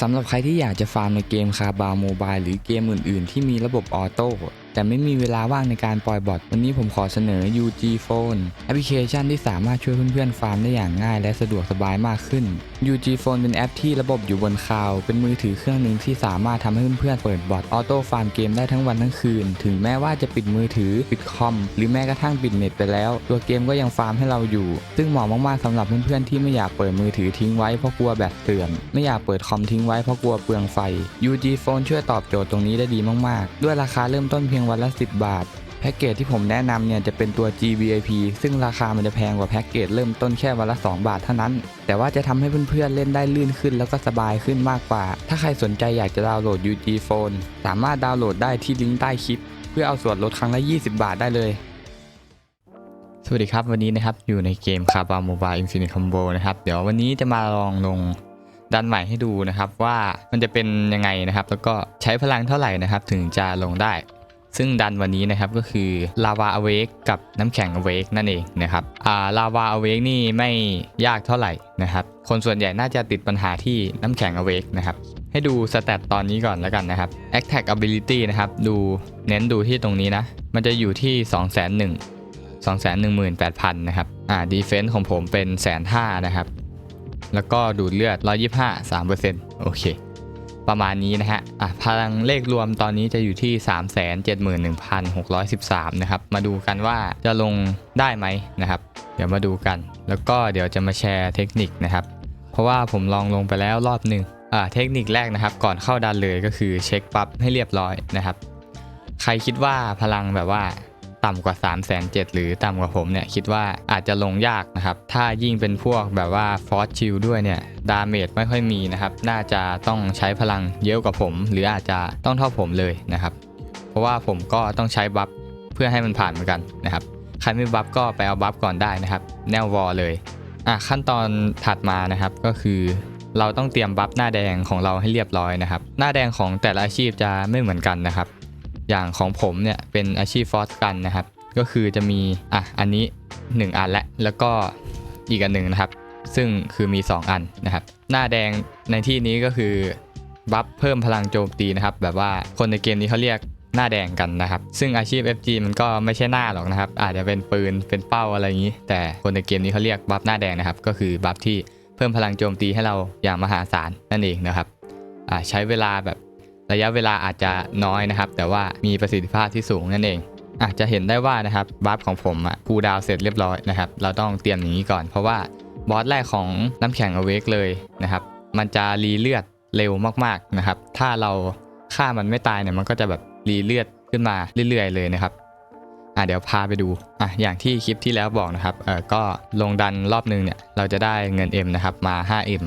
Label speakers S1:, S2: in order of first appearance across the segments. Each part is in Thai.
S1: สำหรับใครที่อยากจะฟาร์มในเกมคาบาวโมบายหรือเกมอื่น ๆ ที่มีระบบออโต้แต่ไม่มีเวลาว่างในการปล่อยบอทวันนี้ผมขอเสนอ UG Phone แอปพลิเคชันที่สามารถช่วยเพื่อนๆฟาร์มได้อย่างง่ายและสะดวกสบายมากขึ้น UG Phone เป็นแอปที่ระบบอยู่บนคลาวด์เป็นมือถือเครื่องหนึ่งที่สามารถทำให้เพื่อนๆเปิดบอทออโต้ฟาร์มเกมได้ทั้งวันทั้งคืน ถึงแม้ว่าจะปิดมือถือปิดคอม หรือแม้กระทั่งปิดเน็ตไปแล้ว ตัวเกมก็ยังฟาร์มให้เราอยู่ ซึ่งเหมาะมากๆสำหรับเพื่อนๆที่ไม่อยากเปิดมือถือทิ้งไว้เพราะกลัวแบตเสื่อมไม่อยากเปิดคอมทิ้งไว้เพราะกลัวเปลืองไฟ UG Phone ช่วยตอบโจทย์ตรงนี้ได้ดีมากๆ ด้วยราคาเริ่มต้นเพียงวันละ 10 บาท แพ็กเกจที่ผมแนะนำเนี่ยจะเป็นตัว GVIP ซึ่งราคามันจะแพงกว่าแพ็กเกจเริ่มต้นแค่วันละ 2 บาทเท่านั้น แต่ว่าจะทำให้เพื่อนๆเล่นได้ลื่นขึ้นแล้วก็สบายขึ้นมากกว่า ถ้าใครสนใจอยากจะดาวน์โหลด UG Phone สามารถดาวน์โหลดได้ที่ลิงก์ใต้คลิป เพื่อเอาส่วนลดครั้งละ 20 บาทได้เลยสวัสดีครับ วันนี้นะครับอยู่ในเกมคาบาโมบายอินฟินิตคอมโบนะครับ เดี๋ยววันนี้จะมาลองลงดันใหม่ให้ดูนะครับว่ามันจะเป็นยังไงนะครับ แล้วก็ใช้พลังเท่าไหร่นะครับ ถึงจะลงได้ ซึ่งดันวันนี้นะครับก็คือลาวาอเวกกับน้ำแข็งอเวกนั่นเองนะครับลาวาอเวกนี่ไม่ยากเท่าไหร่นะครับ คนส่วนใหญ่น่าจะติดปัญหาที่น้ำแข็งอเวกนะครับ ให้ดูสแตตตอนนี้ก่อนแล้วกันนะครับ Attack Ability นะครับ ดูเน้นดูที่ตรงนี้นะ มันจะอยู่ที่2 1 0 0 0 218,000นะครับ อ่า Defense ของผมเป็นแสนห้านะครับ แล้วก็ดูดเลือด 125 3%โอเค ประมาณนี้นะฮะอะพลังเลขรวมตอนนี้จะอยู่ที่ 371,613 นะครับ มาดูกันว่าจะลงได้ไหมนะครับ เดี๋ยวมาดูกัน แล้วก็เดี๋ยวจะมาแชร์เทคนิคนะครับ เพราะว่าผมลองลงไปแล้วรอบหนึ่งอ่าเทคนิคแรกนะครับ ก่อนเข้าดันเลยก็คือเช็คปั๊บให้เรียบร้อยนะครับ ใครคิดว่าพลังแบบว่า ต่ำกว่า 3 7 0 0 0 หรือต่ำกว่าผมเนี่ยคิดว่าอาจจะลงยากนะครับ ถ้ายิ่งเป็นพวกแบบว่าฟอสชิลด้วยเนี่ยดาเมจไม่ค่อยมีนะครับ น่าจะต้องใช้พลังเยอะกว่าผม หรืออาจจะต้องเท่าผมเลยนะครับ เพราะว่าผมก็ต้องใช้บัฟเพื่อให้มันผ่านเหมือนกันนะครับใครไม่บัฟก็ไปเอาบัฟก่อนได้นะครับ แนววอลเลยอะขั้นตอนถัดมานะครับก็คือเราต้องเตรียมบัฟหน้าแดงของเราให้เรียบร้อยนะครับ หน้าแดงของแต่ละอาชีพจะไม่เหมือนกันนะครับ อย่างของผมเนี่ยเป็นอาชีพฟอสกันนะครับ ก็คือจะมีอะอันนี้ 1 อันและแล้วก็อีกอันหนึ่งนะครับ ซึ่งคือมี 2 อันนะครับ หน้าแดงในที่นี้ก็คือบัฟเพิ่มพลังโจมตีนะครับ แบบว่าคนในเกมนี้เขาเรียกหน้าแดงกันนะครับ ซึ่งอาชีพ FG มันก็ไม่ใช่หน้าหรอกนะครับ อาจจะเป็นปืนเป็นเป้าอะไรอย่างนี้ แต่คนในเกมนี้เขาเรียกบัฟหน้าแดงนะครับ ก็คือบัฟที่เพิ่มพลังโจมตีให้เราอย่างมหาศาลนั่นเองนะครับอ่าใช้เวลาแบบ ระยะเวลาอาจจะน้อยนะครับ แต่ว่ามีประสิทธิภาพที่สูงนั่นเองอาจจะเห็นได้ว่านะครับบัฟของผมอะคูดาวเสร็จเรียบร้อยนะครับ เราต้องเตรียมอย่างนี้ก่อน เพราะว่าบอสแรกของน้ำแข็งอเวกเลยนะครับ มันจะรีเลือดเร็วมากๆนะครับ ถ้าเราฆ่ามันไม่ตายเนี่ยมันก็จะแบบรีเลือดขึ้นมาเรื่อยๆ เลยนะครับอะเดี๋ยวพาไปดูอะอย่างที่คลิปที่แล้วบอกนะครับเออก็ลงดันรอบนึงเนี่ยเราจะได้เงิน M นะครับมา 5M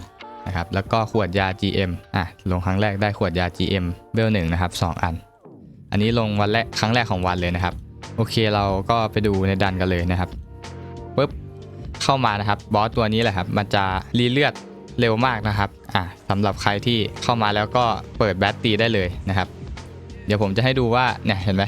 S1: นะครับ แล้วก็ขวดยา GM อะลงครั้งแรกได้ขวดยา GM เบลหนึ่งนะครับสองอัน อันนี้ลงวันแรกครั้งแรกของวันเลยนะครับ โอเคเราก็ไปดูในดันกันเลยนะครับปุ๊บเข้ามานะครับบอสตัวนี้แหละครับ มันจะรีเลือดเร็วมากนะครับอะสำหรับใครที่เข้ามาแล้วก็เปิดแบตตีได้เลยนะครับ เดี๋ยวผมจะให้ดูว่าเนี่ยเห็นไหม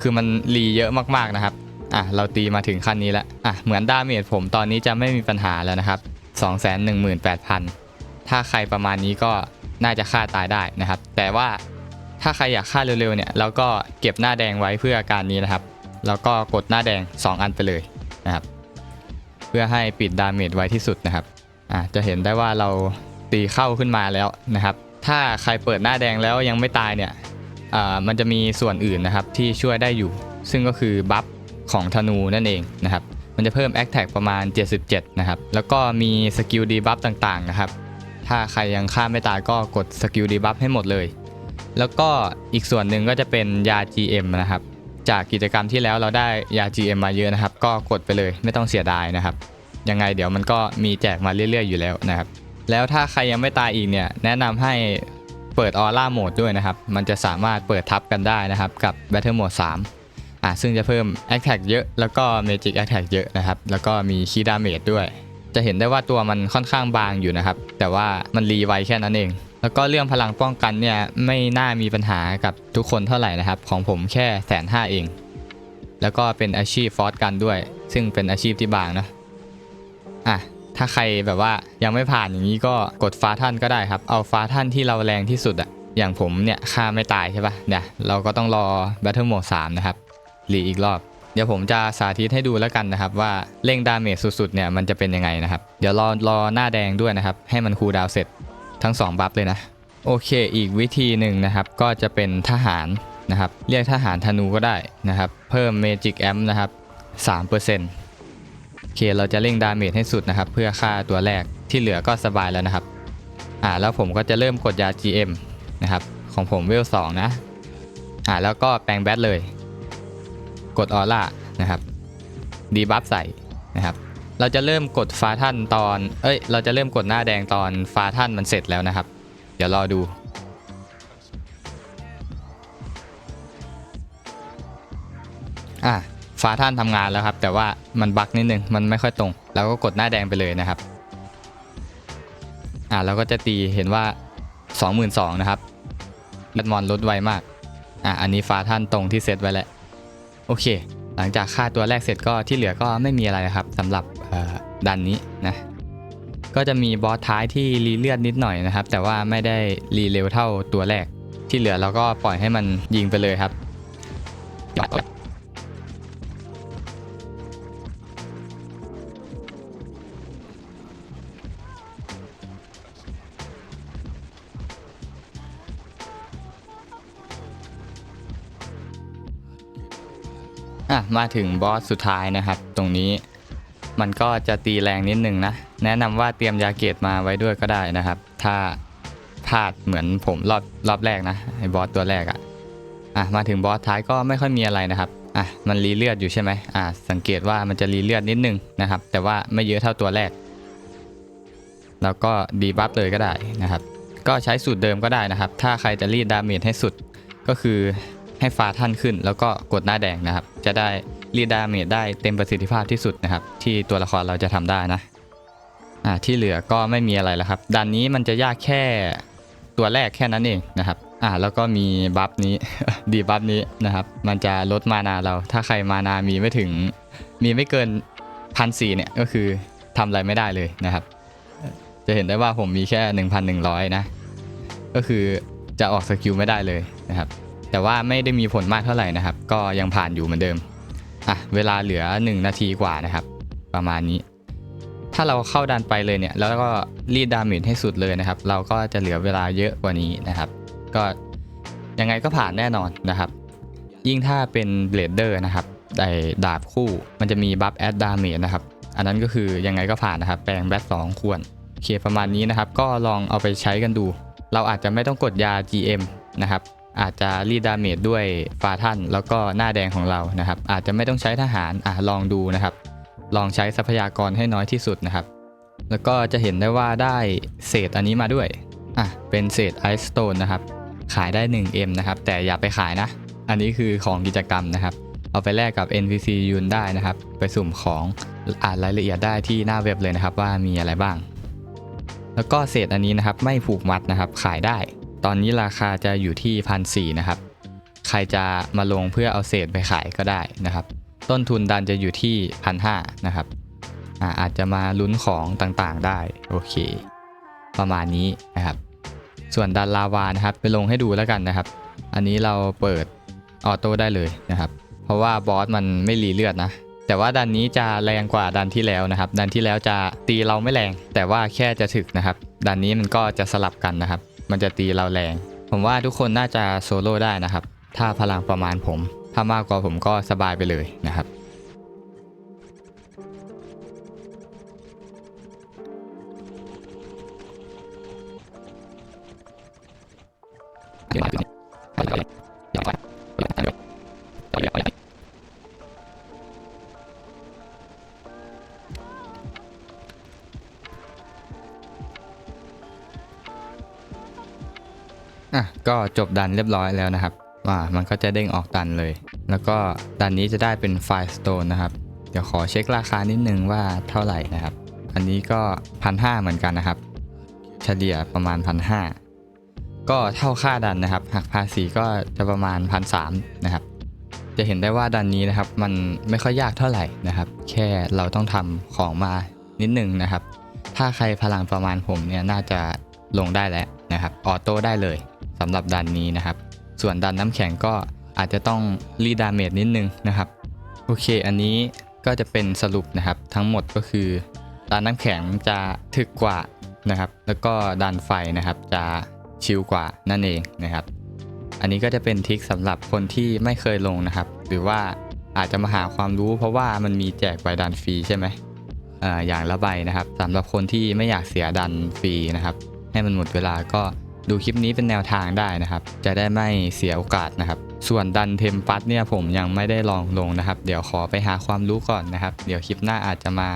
S1: คือมันรีเยอะมากๆนะครับอะเราตีมาถึงขั้นนี้แล้วอะเหมือนดาเมจผมตอนนี้จะไม่มีปัญหาแล้วนะครับ 218,000 ถ้าใครประมาณนี้ก็น่าจะฆ่าตายได้นะครับ แต่ว่าถ้าใครอยากฆ่าเร็วๆเนี่ยเราก็เก็บหน้าแดงไว้เพื่อการนี้นะครับ แล้วก็กดหน้าแดง 2 อันไปเลยนะครับ เพื่อให้ปิดดาเมจไว้ที่สุดนะครับอะจะเห็นได้ว่าเราตีเข้าขึ้นมาแล้วนะครับ ถ้าใครเปิดหน้าแดงแล้วยังไม่ตายเนี่ยอ่ามันจะมีส่วนอื่นนะครับที่ช่วยได้อยู่ ซึ่งก็คือบัฟของธนูนั่นเองนะครับ มันจะเพิ่ม a อ t a c ประมาณ 77 นะครับ แล้วก็มีสกิลดีบัฟต่างๆนะครับ ถ้าใครยังฆ่าไม่ตายก็กดสกิลดีบัฟให้หมดเลย แล้วก็อีกส่วนหนึ่งก็จะเป็นยา GM นะครับ จากกิจกรรมที่แล้วเราได้ยา GM มาเยอะนะครับ ก็กดไปเลยไม่ต้องเสียดายนะครับ ยังไงเดี๋ยวมันก็มีแจกมาเรื่อย ๆ อยู่แล้วนะครับ แล้วถ้าใครยังไม่ตายอีกเนี่ยแนะนำให้เปิดออร่าโหมดด้วยนะครับ มันจะสามารถเปิดทับกันได้นะครับกับ Battle Mode 3อะซึ่งจะเพิ่ม Attack เยอะ แล้วก็ Magic Attack เยอะนะครับ แล้วก็มี Key Damage ด้วย จะเห็นได้ว่าตัวมันค่อนข้างบางอยู่นะครับ แต่ว่ามันรีไวแค่นั้นเอง แล้วก็เรื่องพลังป้องกันเนี่ยไม่น่ามีปัญหากับทุกคนเท่าไหร่นะครับ ของผมแค่แสนห้าเอง แล้วก็เป็นอาชีพฟอสกันด้วย ซึ่งเป็นอาชีพที่บางนะอะถ้าใครแบบว่ายังไม่ผ่านอย่างนี้ก็กดฟ้าท่านก็ได้ครับ เอาฟ้าท่านที่เราแรงที่สุดอะอย่างผมเนี่ยฆ่าไม่ตายใช่ปะเนี่ยเราก็ต้องรอ Battle Mode 3 นะครับรีอีกรอบ เดี๋ยวผมจะสาธิตให้ดูแล้วกันนะครับ ว่าเร่งดาเมจสุดๆเนี่ยมันจะเป็นยังไงนะครับ เดี๋ยวรอรอหน้าแดงด้วยนะครับ ให้มันคูลดาวเสร็จทั้งสองบัฟเลยนะ โอเค อีกวิธีหนึ่งนะครับ ก็จะเป็นทหารนะครับ เรียกทหารธนูก็ได้นะครับ เพิ่ม Magic Amp นะครับ3%โอเคเราจะเร่งดาเมจให้สุดนะครับ เพื่อฆ่าตัวแรกที่เหลือก็สบายแล้วนะครับอ่าแล้วผมก็จะเริ่มกดยา GM นะครับ ของผมเวล2นะอ่าแล้วก็แปลงแบทเลย กดออร่านะครับดีบัฟใส่นะครับเราจะเริ่มกดฟ้าท่านตอน เอ้ย เราจะเริ่มกดหน้าแดงตอนฟ้าท่านมันเสร็จแล้วนะครับ เดี๋ยวรอดูอะฟ้าท่านทำงานแล้วครับ แต่ว่ามันบั๊กนิดนึง มันไม่ค่อยตรง เราก็กดหน้าแดงไปเลยนะครับ อะเราก็จะตีเห็นว่า 22,000นะครับแบตมอนลดไวมาก อะอันนี้ฟ้าท่านตรงที่เซตไว้แล้ว โอเค หลังจากฆ่าตัวแรกเสร็จก็ที่เหลือก็ไม่มีอะไรนะครับสำหรับดันนี้นะก็จะมีบอสท้ายที่รีเลือดนิดหน่อยนะครับ แต่ว่าไม่ได้รีเร็วเท่าตัวแรก ที่เหลือเราก็ปล่อยให้มันยิงไปเลยครับ อะมาถึงบอสสุดท้ายนะครับ ตรงนี้มันก็จะตีแรงนิดนึงนะ แนะนำว่าเตรียมยาเกตมาไว้ด้วยก็ได้นะครับ ถ้าพลาดเหมือนผมรอบรอบแรกนะไอ้บอสตัวแรกอะ่ะอะมาถึงบอสท้ายก็ไม่ค่อยมีอะไรนะครับอะมันรีเลือดอยู่ใช่ไหมอะสังเกตว่ามันจะรีเลือดนิดนึงนะครับ แต่ว่าไม่เยอะเท่าตัวแรก แล้วก็ดีบัฟเลยก็ได้นะครับ ก็ใช้สูตรเดิมก็ได้นะครับ ถ้าใครจะรีดดาเมจให้สุดก็คือ ให้ฟ้าท่านขึ้น แล้วก็กดหน้าแดงนะครับ จะได้รีดาเมจได้เต็มประสิทธิภาพที่สุดนะครับ ที่ตัวละครเราจะทำได้นะอ่าที่เหลือก็ไม่มีอะไรแล้วครับด่านนี้มันจะยากแค่ตัวแรกแค่นั้นเองนะครับอ่าแล้วก็มีบัฟนี้ดีบัฟนี้นะครับ มันจะลดมานาเรา ถ้าใครมานามีไม่ถึง มีไม่เกินพันสี่เนี่ยก็คือทำอะไรไม่ได้เลยนะครับ จะเห็นได้ว่าผมมีแค่ 1,100 นะ ก็คือจะออกสกิลไม่ได้เลยนะครับ แต่ว่าไม่ได้มีผลมากเท่าไหร่นะครับ ก็ยังผ่านอยู่เหมือนเดิมอะเวลาเหลือ 1 นาทีกว่านะครับ ประมาณนี้ ถ้าเราเข้าดันไปเลยเนี่ย แล้วก็รีดดาเมจให้สุดเลยนะครับ เราก็จะเหลือเวลาเยอะกว่านี้นะครับ ก็ยังไงก็ผ่านแน่นอนนะครับ ยิ่งถ้าเป็นเบลดเดอร์นะครับไดดาบคู่มันจะมีบัฟแอดดาเมจนะครับ อันนั้นก็คือยังไงก็ผ่านนะครับ แปลงแบทสองควรโอเคประมาณนี้นะครับ ก็ลองเอาไปใช้กันดู เราอาจจะไม่ต้องกดยา GM นะครับ อาจจะรีดดาเมจด้วยฟาท่าน แล้วก็หน้าแดงของเรานะครับ อาจจะไม่ต้องใช้ทหารอะลองดูนะครับ ลองใช้ทรัพยากรให้น้อยที่สุดนะครับ แล้วก็จะเห็นได้ว่าได้เศษอันนี้มาด้วยอะเป็นเศษไอสโตนนะครับ ขายได้ 1M นะครับ แต่อย่าไปขายนะ อันนี้คือของกิจกรรมนะครับ เอาไปแลกกับ NPC ยูนได้นะครับ ไปสุ่มของอ่านรายละเอียดได้ที่หน้าเว็บเลยนะครับว่ามีอะไรบ้าง แล้วก็เศษอันนี้นะครับไม่ผูกมัดนะครับขายได้ ตอนนี้ราคาจะอยู่ที่พันสนะครับ ใครจะมาลงเพื่อเอาเศษไปขายก็ได้นะครับ ต้นทุนดันจะอยู่ที่พันหนะครับอาอาจจะมาลุ้นของต่างๆได้ โอเค ประมาณนี้นะครับ ส่วนดันลาวานะครับ ไปลงให้ดูแล้วกันนะครับ อันนี้เราเปิดออโต้ได้เลยนะครับ เพราะว่าบอสมันไม่รีเลือดนะแต่ว่าดันนี้จะแรงกว่าดันที่แล้วนะครับ ดันที่แล้วจะตีเราไม่แรง แต่ว่าแค่จะถึกนะครับ ดันนี้มันก็จะสลับกันนะครับ มันจะตีเราแรง ผมว่าทุกคนน่าจะโซโล่ได้นะครับ ถ้าพลังประมาณผม ถ้ามากกว่าผมก็สบายไปเลยนะครับ อะก็จบดันเรียบร้อยแล้วนะครับว่ามันก็จะเด้งออกดันเลย แล้วก็ดันนี้จะได้เป็นไฟสโตนนะครับ เดี๋ยวขอเช็คราคานิดนึงว่าเท่าไหร่นะครับ อันนี้ก็พันห้าเหมือนกันนะครับ เฉลี่ยประมาณพันห้าก็เท่าค่าดันนะครับหักภาษีก็จะประมาณพันสามนะครับ จะเห็นได้ว่าดันนี้นะครับ มันไม่ค่อยยากเท่าไหร่นะครับ แค่เราต้องทำของมานิดนึงนะครับ ถ้าใครพลังประมาณผมเนี่ยน่าจะลงได้แล้วนะครับ ออโต้ได้เลย สำหรับดันนี้นะครับ ส่วนดันน้ำแข็งก็อาจจะต้องรีดาเมจนิดนึงนะครับ โอเค อันนี้ก็จะเป็นสรุปนะครับ ทั้งหมดก็คือดันน้ำแข็งจะถึกกว่านะครับ แล้วก็ดันไฟนะครับจะชิลกว่านั่นเองนะครับ อันนี้ก็จะเป็นทริคสำหรับคนที่ไม่เคยลงนะครับ หรือว่าอาจจะมาหาความรู้เพราะว่ามันมีแจกใบดันฟรีใช่ไหมอ่าอย่างละใบนะครับสำหรับคนที่ไม่อยากเสียดันฟรีนะครับ ให้มันหมดเวลาก็ ดูคลิปนี้เป็นแนวทางได้นะครับ จะได้ไม่เสียโอกาสนะครับ ส่วนดันเทมฟัสเนี่ยผมยังไม่ได้ลองลงนะครับ เดี๋ยวขอไปหาความรู้ก่อนนะครับ เดี๋ยวคลิปหน้าอาจจะมา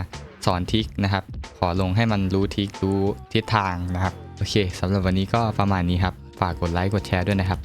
S1: สอนทิกนะครับ ขอลงให้มันรู้ทิกรู้ทิศทางนะครับ โอเคสำหรับวันนี้ก็ประมาณนี้ครับ ฝากกดไลค์กดแชร์ด้วยนะครับ